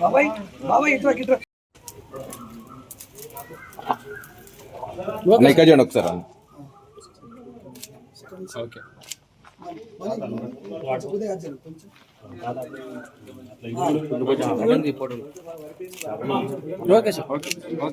బాబాయ్ బాబాయ్ ఇట్రా ఇట్రా లెక్క చేయండి ఒకసారి ఓకే ఉదయం అజ్జలు కొంచెం ఓకే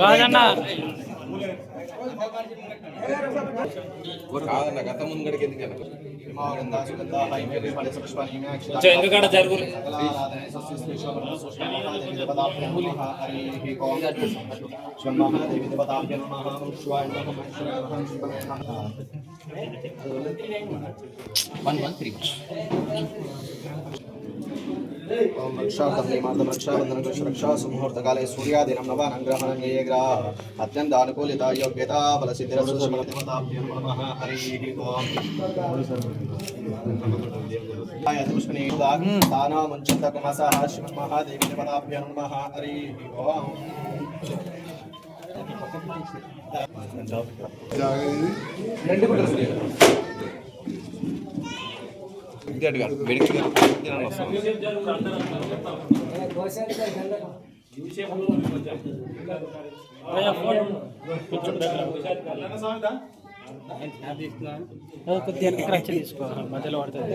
రాజన్న కాదన్న గత ముందడికి ఎందుకు వెళ్ళకు? ఎందుకంటే జరుగు వన్ వన్ త్రీ ओम रक्षा तन्निमार्दम रक्षा बंधन कृष्ण रक्षा सुमुहूर्त काले सूर्यादिनं नवानं ग्रहणं ये ग्रह अत्यंत अनुकूलिता योग्यता बल सिद्धिरस्तु देवताभ्यो नमः हरिः ओम आय दुष्मने वाग ताना मुञ्चत कुमसः श्रीमन् महादेवी देवताभ्यो नमः हरिः ओम ఇది అడిగా వెడికి వస్తాను కొద్దిగా ఇక్కడ వచ్చి మధ్యలో పడుతుంది.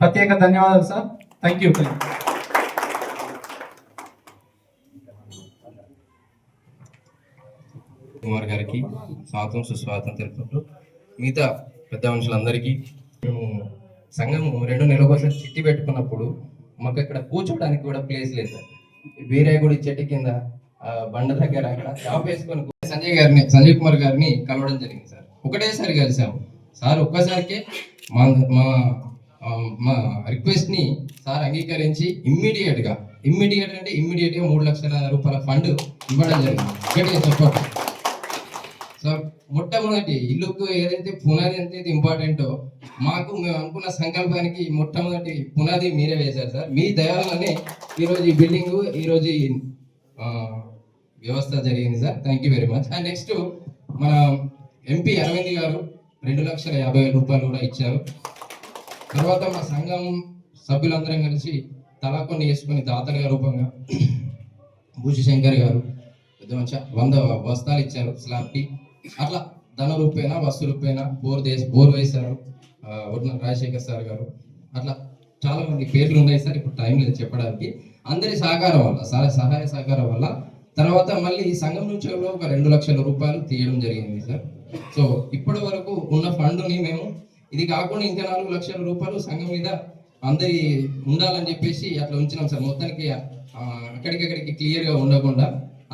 ప్రత్యేక ధన్యవాదాలు సార్ థ్యాంక్ యూ కుమార్ గారికి స్వాగతం సుస్వాగతం తెలుపుకుంటూ మిగతా పెద్ద మనుషులందరికీ మేము సంఘం రెండు నెలల కోసం చిట్టి పెట్టుకున్నప్పుడు మాకు ఇక్కడ కూర్చోడానికి కూడా ప్లేస్ లేదు. సార్ వీరాయగుడి చెట్టు కింద బండ దగ్గర అక్కడ షాప్ వేసుకొని సంజయ్ గారిని సంజయ్ కుమార్ గారిని కలవడం జరిగింది సార్. ఒకటేసారి కలిసాము. సార్ ఒక్కసారికే మా మా మా రిక్వెస్ట్ని సార్ అంగీకరించి ఇమ్మీడియట్గా ఇమ్మీడియట్ అంటే ఇమ్మీడియట్గా మూడు లక్షల రూపాయల ఫండ్ ఇవ్వడం జరిగింది. గట్టిగా చెప్పండి సో మొట్టమొదటి ఇల్లుకు ఏదైతే పునాది ఎంత ఇంపార్టెంటో మాకు మేము అనుకున్న సంకల్పానికి మొట్టమొదటి పునాది మీరే వేశారు సార్. మీ దయాలనే ఈరోజు ఈ బిల్డింగ్ ఈరోజు వ్యవస్థ జరిగింది sir. Thank you very much and next మన ఎంపీ అరవింద్ గారు రెండు లక్షల యాభై వేల రూపాయలు కూడా ఇచ్చారు. తర్వాత మా సంఘం సభ్యులందరం కలిసి తలా కొన్ని వేసుకొని దాతలుగా రూపంగా భూషి శంకర్ గారు పెద్ద మంచి వంద బస్తాలు ఇచ్చారు. స్లాబ్కి. అట్లా ధన రూపేనా వస్తు రూపేనా బోర్ దేశ బోర్ వేశారు. ఆ, రాజశేఖర్ సార్ గారు. అట్లా చాలా మంది పేర్లు ఉన్నాయి సార్. ఇప్పుడు టైం లేదు చెప్పడానికి. అందరి సహకారం వల్ల సార్ సహాయ సహకారం వల్ల తర్వాత మళ్ళీ ఈ సంఘం నుంచి కూడా ఒక రెండు లక్షల రూపాయలు తీయడం జరిగింది సార్. సో ఇప్పటి వరకు ఉన్న ఫండ్ని మేము ఇది కాకుండా ఇంకా నాలుగు లక్షల రూపాయలు సంఘం మీద అందరి ఉండాలని చెప్పేసి అట్లా ఉంచినాం సార్. మొత్తానికి అక్కడికక్కడికి క్లియర్గా ఉండకుండా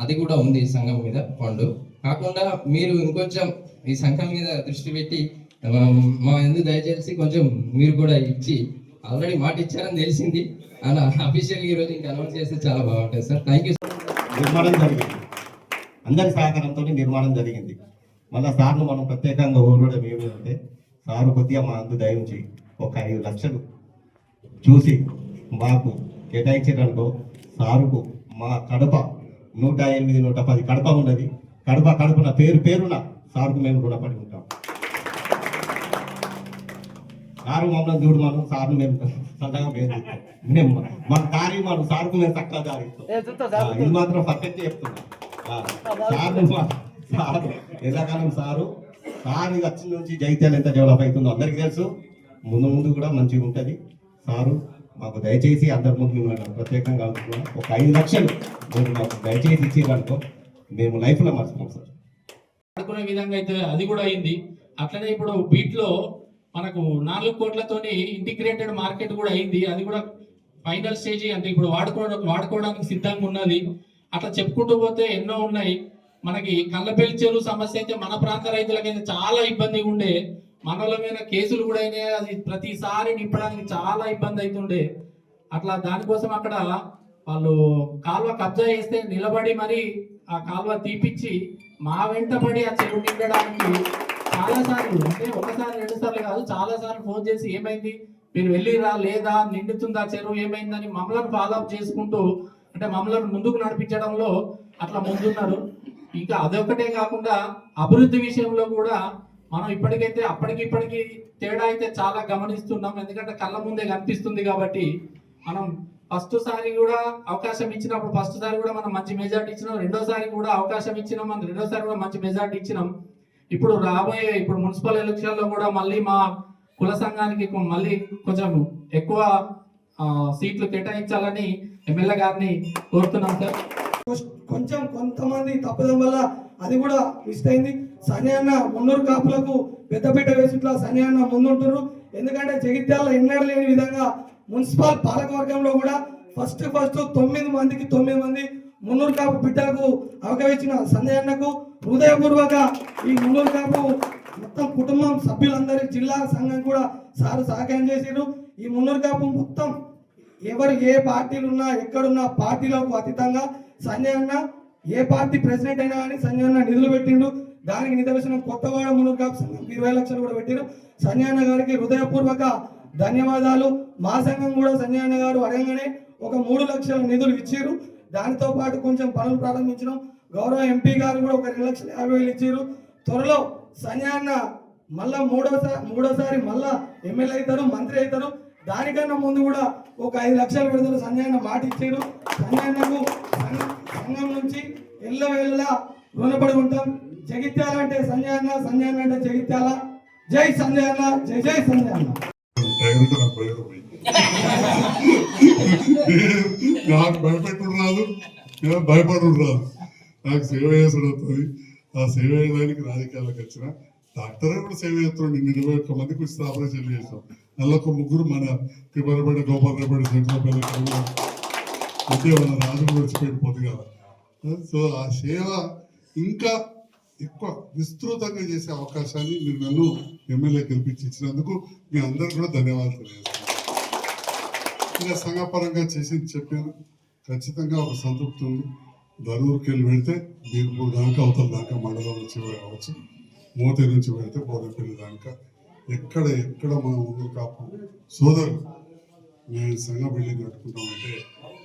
అది కూడా ఉంది సంఘం మీద ఫండ్. కాకుండా మీరు ఇంకొంచెం ఈ సంఘం మీద దృష్టి పెట్టి మా ఎందుకు దయచేసి కొంచెం మీరు కూడా ఇచ్చి ఆల్రెడీ మాట ఇచ్చారని తెలిసింది. అలా అఫీషియల్ ఈ రోజు ఇంకా అనౌన్స్ చేస్తే చాలా బాగుంటుంది సార్. థ్యాంక్ యూ నిర్మాణం జరిగింది. అందరి సహకారంతో నిర్మాణం జరిగింది. మళ్ళీ సార్ను మనం ప్రత్యేకంగా ఊరడం ఏమిటంటే సారు కొద్దిగా మా అందు దయించి ఒక ఐదు లక్షలు చూసి మాకు కేటాయించారనుకో సారుకు మా కడప నూట ఎనిమిది నూట పది కడప ఉన్నది. కడప కడపన పేరు పేరున సార్కు మేము రుణపడి ఉంటాం సారు మమ్మల్ని చూడు మనం సార్ను మేము సొంతంగా మేము మన దారి మనం సార్కు మేము చక్కగా దారి ఇస్తాం. ఆ, ఇది మాత్రం పర్ఫెక్ట్ చెప్తున్నా. ఆ, సారు మా- సారు ఎండాకాలం సారు సార్ ఇది వచ్చిన నుంచి జైత్యాలు ఎంత డెవలప్ అవుతుందో అందరికీ తెలుసు. ముందు ముందు కూడా మంచిగా ఉంటుంది. సారు మాకు దయచేసి అందరి ముందు మిమ్మల్ని ప్రత్యేకంగా అడుగుతున్నాం. ఒక ఐదు లక్షలు మీరు మాకు దయచేసి ఇచ్చేదనుకో మేము లైఫ్లో మర్చిపోం సార్. ఆడుకునే విధంగా అయితే అది కూడా అయింది. అట్లనే ఇప్పుడు బీట్లో మనకు నాలుగు కోట్లతోని ఇంటిగ్రేటెడ్ మార్కెట్ కూడా అయింది. అది కూడా ఫైనల్ స్టేజ్ అంటే ఇప్పుడు వాడుకోవడం వాడుకోవడానికి సిద్ధంగా ఉన్నది. అట్లా చెప్పుకుంటూ పోతే ఎన్నో ఉన్నాయి. మనకి కళ్ళపల్లి చెరువు సమస్య అయితే మన ప్రాంత రైతులకైతే చాలా ఇబ్బందిగా ఉండే. మనల మీద కేసులు కూడా అయినాయి. అది ప్రతిసారి నింపడానికి చాలా ఇబ్బంది అవుతుండే. అట్లా దానికోసం అక్కడ వాళ్ళు కాలువ కబ్జా చేస్తే నిలబడి మరి ఆ కాలువ తీపిచ్చి మా వెంట పడి ఆ చెరువు నిండడానికి చాలా సార్లు అంటే ఒకసారి రెండు సార్లు కాదు చాలా సార్లు ఫోన్ చేసి ఏమైంది? మీరు వెళ్ళిరా లేదా నిండుతుందా చెరువు ఏమైందని మమ్మల్ని ఫాలో అప్ చేసుకుంటూ అంటే మమ్మల్ని ముందుకు నడిపించడంలో అట్లా ముందున్నారు. ఇంకా అదొకటే కాకుండా అభివృద్ధి విషయంలో కూడా మనం ఇప్పటికైతే అప్పటికి ఇప్పటికి తేడా అయితే చాలా గమనిస్తున్నాం. ఎందుకంటే కళ్ళ ముందే కనిపిస్తుంది కాబట్టి మనం ఫస్ట్ సారి కూడా అవకాశం ఇచ్చినప్పుడు ఫస్ట్ సారి కూడా మనం మంచి మెజార్టీ ఇచ్చినాం. రెండోసారి కూడా అవకాశం ఇచ్చినాం. మనం రెండోసారి కూడా మంచి మెజార్టీ ఇచ్చినాం. ఇప్పుడు రాబోయే ఇప్పుడు మున్సిపల్ ఎలక్షన్లో కూడా మళ్ళీ మా కుల సంఘానికి మళ్ళీ కొంచెం ఎక్కువ సీట్లు కేటాయించాలని ఎమ్మెల్యే గారిని కోరుతున్నాం సార్. కొంచెం కొంతమంది తప్పదం వల్ల అది కూడా మిస్ అయింది. సని అన్న మున్నూరు కాపులకు పెద్దపీట వేసిట్లా సని అన్న ముందుంటారు ఎందుకంటే జగిత్యాల ఎన్నడూ లేని విధంగా మున్సిపల్ పాలకవర్గంలో కూడా ఫస్ట్ ఫస్ట్ తొమ్మిది మందికి తొమ్మిది మంది మున్నూరు కాపు బిడ్డలకు అవకాశించిన సందేహకు హృదయపూర్వక ఈ మున్నూరు కాపు మొత్తం కుటుంబం సభ్యులందరి జిల్లా సంఘం కూడా సారు సహకారం చేసిరు ఈ మున్నూరు కాపు మొత్తం ఎవరు ఏ పార్టీలు ఉన్నా ఎక్కడున్నా పార్టీలకు అతీతంగా సంజయ్ అన్న ఏ పార్టీ ప్రెసిడెంట్ అయినా కానీ సంజయ్ అన్న నిధులు పెట్టిండు. దానికి నిదర్శనం కొత్తవాడ మున్నూరు కాపు సంఘం ఇరవై లక్షలు కూడా పెట్టిరు సంజయ్ అన్న గారికి హృదయపూర్వక ధన్యవాదాలు. మా సంఘం కూడా సంజయ్ అన్న గారు అడగగానే ఒక మూడు లక్షల నిధులు ఇచ్చారు దానితో పాటు కొంచెం పనులు ప్రారంభించడం గౌరవ ఎంపీ గారు కూడా ఒక రెండు లక్షల యాభై వేలు ఇచ్చారు త్వరలో సన్యాన్న మళ్ళా మూడోసారి మూడోసారి మళ్ళా ఎమ్మెల్యే అవుతారు మంత్రి అవుతారు. దానికన్నా ముందు కూడా ఒక ఐదు లక్షలు పెడతారు సంజయ్ మాట ఇచ్చారు సంజయ్ సంఘం నుంచి ఎల్ల వేళలా రుణపడి ఉంటాం. జగిత్యాల అంటే సంజయ్ అన్న అంటే జగిత్యాల. జై సంజయ్ జై జై సంజయ్ నాకు నాకు భయపెట్టుడు రాదు భయపడు రాదు నాకు సేవ చేసుడు వస్తుంది ఆ సేవ చేయడానికి రాజకీయాలకు వచ్చిన డాక్టర్ కూడా సేవ చేస్తున్నాడు ఇరవై ఒక్క మందికి ఉచిత ఆపరేషన్ చేసాం ఒక ముగ్గురు మన తిరుమలపేట గోపాలపేట శంకరపేట అయితే మన రాజులు వచ్చిపోయిపోతుంది కదా. సో ఆ సేవ ఇంకా ఎక్కువ విస్తృతంగా చేసే అవకాశాన్ని మీరు నన్ను ఎమ్మెల్యే గెలిపించి ఇచ్చినందుకు మీ అందరికీ కూడా ధన్యవాదాలు తెలియజేస్తాను. ఇంకా సంఘపరంగా చేసింది చెప్పాను ఖచ్చితంగా ఒక సంతృప్తి ఉంది. ధరూరుకి వెళ్ళి వెళ్తే బీర్పూర్ దాకా అవతల దాకా మండలం నుంచి కావచ్చు మోతే నుంచి పెడితే బోధపల్లి దాకా. ఎక్కడ ఎక్కడ మన ముందు కాపు సోదరులు నేను సంఘ బిల్డింగ్ కట్టుకుంటామంటే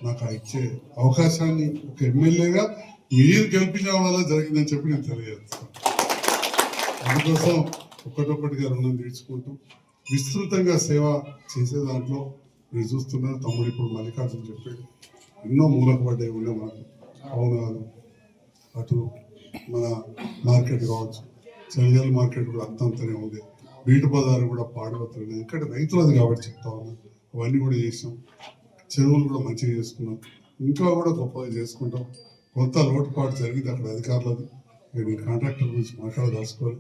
నాకు ఇచ్చే అవకాశాన్ని ఒక ఎమ్మెల్యేగా మీరు గెలిపించడం వల్ల జరిగిందని చెప్పి నేను తెలియజేస్తాను. అందుకోసం ఒకటొకటిగా రుణం తీర్చుకుంటూ విస్తృతంగా సేవ చేసే దాంట్లో మీరు చూస్తున్నారు తమ్ముడు ఇప్పుడు మల్లికార్జున చెప్పాడు. ఎన్నో మూలకపడ్డాయి ఉండే మనకు. అవునాలు అటు మన మార్కెట్ కావచ్చు. చలిజల్ మార్కెట్ కూడా అంతంతనే ఉంది. బీటు బజారు కూడా పాడవుతుంది. ఇక్కడ రైతులది కాబట్టి చెప్తా ఉన్నాను అవన్నీ కూడా చేసాం చెరువులు కూడా మంచిగా చేసుకున్నాం. ఇంకా కూడా గొప్పగా చేసుకుంటాం. కొంత లోటుపాటు జరిగింది అక్కడ అధికారులది. నేను కాంట్రాక్టర్ గురించి మాట్లాడదలుచుకోవాలి.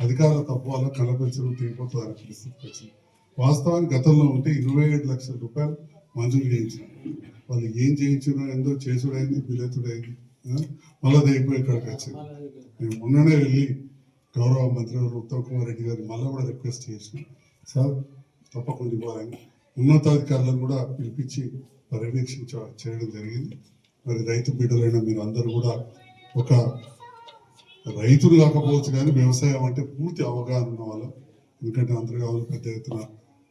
అధికారుల తప్పు వల్ల కలపెంచడం తీరిపోతుంది అనే పరిస్థితికి వచ్చింది. వాస్తవానికి గతంలో ఉంటే ఇరవై ఏడు లక్షల రూపాయలు మంజూరు చేయించారు. వాళ్ళు ఏం చేయించారో ఏందో చేసుడైంది బిలెతుడైంది మళ్ళీ అయిపోయి ఇక్కడికి వచ్చింది మేము మొన్ననే వెళ్ళి గౌరవ మంత్రి గారు ఉత్తమ్ కుమార్ రెడ్డి గారు మళ్ళీ కూడా రిక్వెస్ట్ చేసి సార్ తప్పకుండా ఇవ్వాలని ఉన్నతాధికారులను కూడా పిలిపించి పర్యవేక్షించ చేయడం జరిగింది. మరి రైతు బిడ్డలైన మీరు అందరూ కూడా ఒక రైతులు కాకపోవచ్చు కానీ వ్యవసాయం అంటే పూర్తి అవగాహన ఉన్న వాళ్ళు. ఎందుకంటే అంతర్గావులు పెద్ద ఎత్తున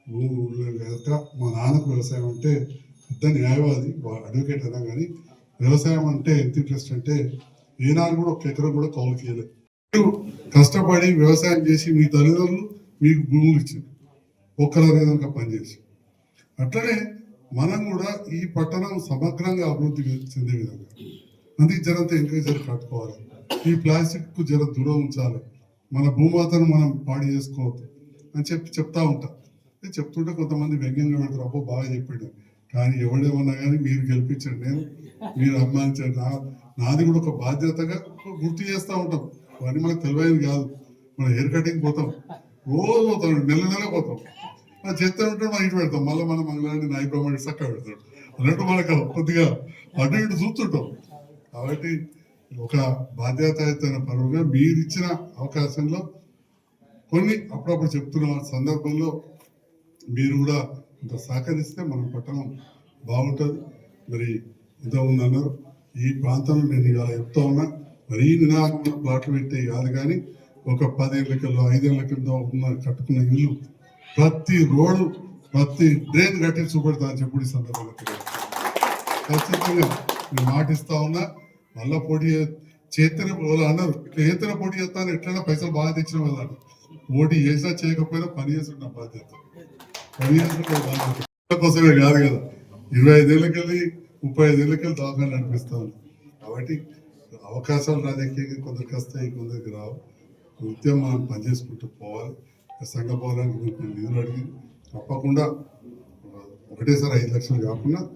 ఊరు ఊళ్ళో కనుక మా నాన్నకు వ్యవసాయం అంటే పెద్ద న్యాయవాది అడ్వకేట్ అయినా కానీ వ్యవసాయం అంటే ఎంత ఇంట్రెస్ట్ అంటే ఏనాడు కూడా ఒక ఎకరం కూడా కౌలుకి ఇవ్వలేదు కష్టపడి వ్యవసాయం చేసి మీ తల్లిదండ్రులు మీకు భూములు ఇచ్చారు. ఒక్కరు విధంగా పనిచేసి అట్లనే మనం కూడా ఈ పట్టణం సమగ్రంగా అభివృద్ధి చెందే విధంగా అందుకే జరంతా ఎంకరేజర్ కట్టుకోవాలి. ఈ ప్లాస్టిక్కు జర దూరం ఉంచాలి. మన భూమాతను మనం పాడు చేసుకోవద్దు అని చెప్పి చెప్తా ఉంటాం. చెప్తుంటే కొంతమంది వ్యంగ్యంగా పెడతారు అబ్బో బాగా చెప్పాడు. కానీ ఎవడేమన్నా కానీ మీరు గెలిపించండి నేను మీరు అభిమానించండి. నా నాది కూడా ఒక బాధ్యతగా గుర్తు చేస్తూ ఉంటాం. అవన్నీ మనకు తెలియదు కాదు. మన హెయిర్ కటింగ్ పోతాం. రోజు పోతాం నెల నెల పోతాం. మన చేస్తే ఉంటే మనం ఇటు పెడతాం. మళ్ళీ మనం మంగళాన్ని నాయ బ్రహ్మణి చక్కగా పెడతాడు. అన్నట్టు మనకు కొద్దిగా అటు ఇటు చూస్తుంటాం. కాబట్టి ఒక బాధ్యతాయుతమైన పరువుగా మీరు ఇచ్చిన అవకాశంలో కొన్ని అప్పుడప్పుడు చెప్తున్న సందర్భంలో మీరు కూడా ఇంత సహకరిస్తే మన పట్టణం బాగుంటుంది. మరి ఇంత ఉందన్నారు ఈ ప్రాంతంలో నేను ఇలా చెప్తా ఉన్నా మరీ నినాదమైన ప్లాట్లు పెట్టే కాదు కానీ ఒక పదేళ్ళ కింద ఐదేళ్ళ కింద ఉన్న కట్టుకున్న ఇల్లు ప్రతి రోడ్డు ప్రతి డ్రైన్ కట్టి చూపెడతా అని చెప్పి ఈ సందర్భంగా ఖచ్చితంగా నేను మాటిస్తా ఉన్నా మళ్ళా పోటీ చేతన అన్నారు ఇట్లా ఏతన పోటీ చేస్తాను ఎట్లైనా పైసలు బాగా తెచ్చిన వాళ్ళు అంటారు పోటీ చేసినా చేయకపోయినా పని చేసిన బాధ్యత. కోసమే కాదు కదా. ఇరవై ఐదేళ్ళకెళ్ళి ముప్పై ఐదేళ్ళకెళ్ళి దాకా నడిపిస్తాను కాబట్టి అవకాశాలు రాజకీయంగా కొందరికి వస్తాయి కొందరికి రావు. నృత్యం మనం పనిచేసుకుంటూ పోవాలి. సంఘ పోవడానికి నిధులు అడిగి తప్పకుండా ఒకటేసారి ఐదు లక్షలు కాకుండా